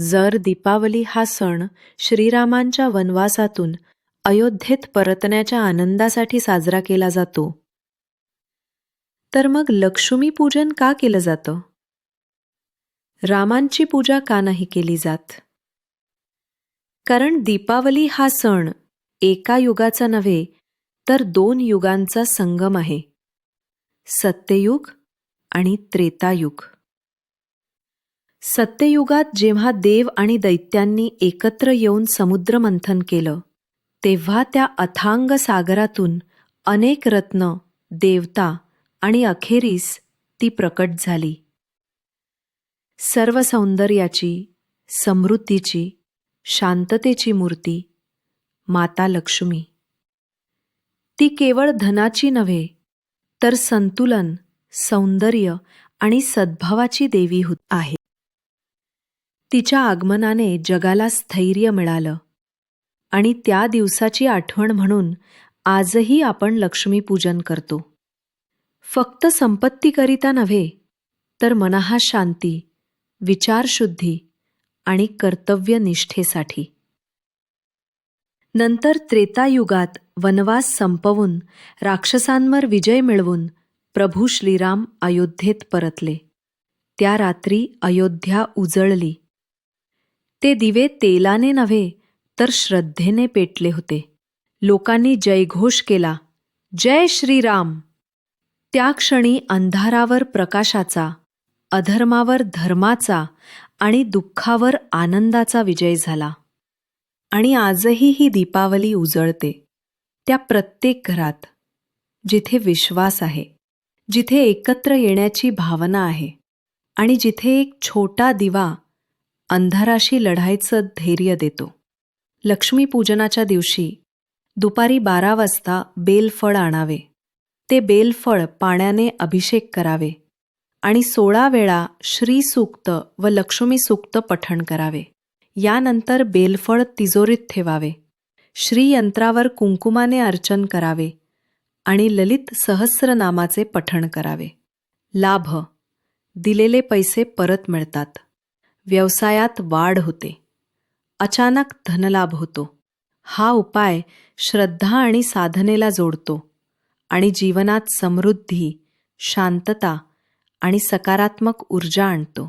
जर दीपावली हा सण श्रीरामांच्या वनवासातून अयोध्येत परतण्याच्या आनंदासाठी साजरा केला जातो तर मग लक्ष्मीपूजन का केलं जातं? रामांची पूजा का नाही केली जात? कारण दीपावली हा सण एका युगाचा नव्हे तर दोन युगांचा संगम आहे. सत्ययुग आणि त्रेतायुग. सत्ययुगात जेव्हा देव आणि दैत्यांनी एकत्र येऊन समुद्रमंथन केलं तेव्हा त्या अथांग सागरातून अनेक रत्न देवता आणि अखेरीस ती प्रकट झाली. सर्व सौंदर्याची समृद्धीची शांततेची मूर्ती माता लक्ष्मी. ती केवळ धनाची नव्हे तर संतुलन सौंदर्य आणि सद्भावाची देवी होत आहे. तिच्या आगमनाने जगाला स्थैर्य मिळालं. आणि त्या दिवसाची आठवण म्हणून आजही आपण लक्ष्मीपूजन करतो. फक्त संपत्तीकरिता नव्हे तर मनहा शांती विचारशुद्धी आणि कर्तव्यनिष्ठेसाठी. नंतर त्रेतायुगात वनवास संपवून राक्षसांवर विजय मिळवून प्रभू श्रीराम अयोध्येत परतले. त्या रात्री अयोध्या उजळली. ते दिवे तेलाने नव्हे तर श्रद्धेने पेटले होते. लोकांनी जयघोष केला. जय श्रीराम! त्या क्षणी अंधारावर प्रकाशाचा अधर्मावर धर्माचा आणि दुःखावर आनंदाचा विजय झाला. आणि आजही ही दीपावली उजळते. त्या प्रत्येक घरात जिथे विश्वास आहे जिथे एकत्र येण्याची भावना आहे आणि जिथे एक छोटा दिवा अंधाराशी लढायचं धैर्य देतो. लक्ष्मीपूजनाच्या दिवशी दुपारी बारा वाजता बेलफळ आणावे. ते बेलफळ पाण्याने अभिषेक करावे आणि सोळा वेळा श्रीसूक्त व लक्ष्मीसूक्त पठण करावे. यानंतर बेलफळ तिजोरीत ठेवावे. श्रीयंत्रावर कुंकुमाने अर्चन करावे आणि ललित सहस्रनामाचे पठण करावे. लाभ. दिलेले पैसे परत मिळतात. व्यवसायात वाढ होते. अचानक धनलाभ होतो. हा उपाय श्रद्धा आणि साधनेला जोडतो आणि जीवनात समृद्धी शांतता आणि सकारात्मक ऊर्जा आणतो.